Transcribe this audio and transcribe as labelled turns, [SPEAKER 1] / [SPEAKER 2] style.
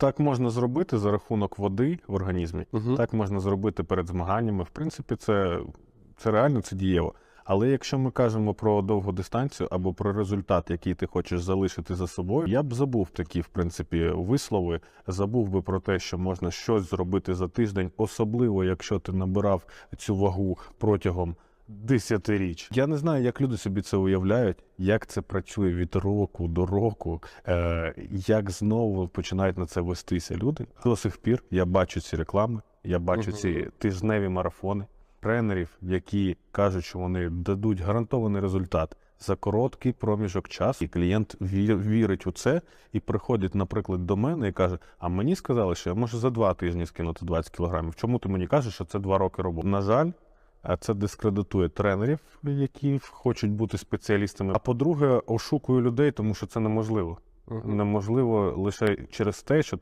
[SPEAKER 1] Так можна зробити за рахунок води в організмі,
[SPEAKER 2] Мгм.
[SPEAKER 1] так можна зробити перед змаганнями. В принципі, це, це реально це дієво. Але якщо ми кажемо про довгу дистанцію або про результат, який ти хочеш залишити за собою, я б забув такі, в принципі, вислови. Забув би про те, що можна щось зробити за тиждень, особливо якщо ти набирав цю вагу протягом десятиріч. Я не знаю, як люди собі це уявляють, як це працює від року до року, е, як знову починають на це вестися люди. До сих пір я бачу ці реклами, я бачу ці тижневі марафони тренерів, які кажуть, що вони дадуть гарантований результат за короткий проміжок часу, і клієнт ві- вірить у це і приходить, наприклад, до мене і каже: А мені сказали, що я можу за два тижні скинути 20 кілограмів. Чому ти мені кажеш, що це два роки роботи? На жаль. А це дискредитує тренерів, які хочуть бути спеціалістами. А по-друге, ошукує людей, тому що це неможливо. Неможливо лише через те, що ти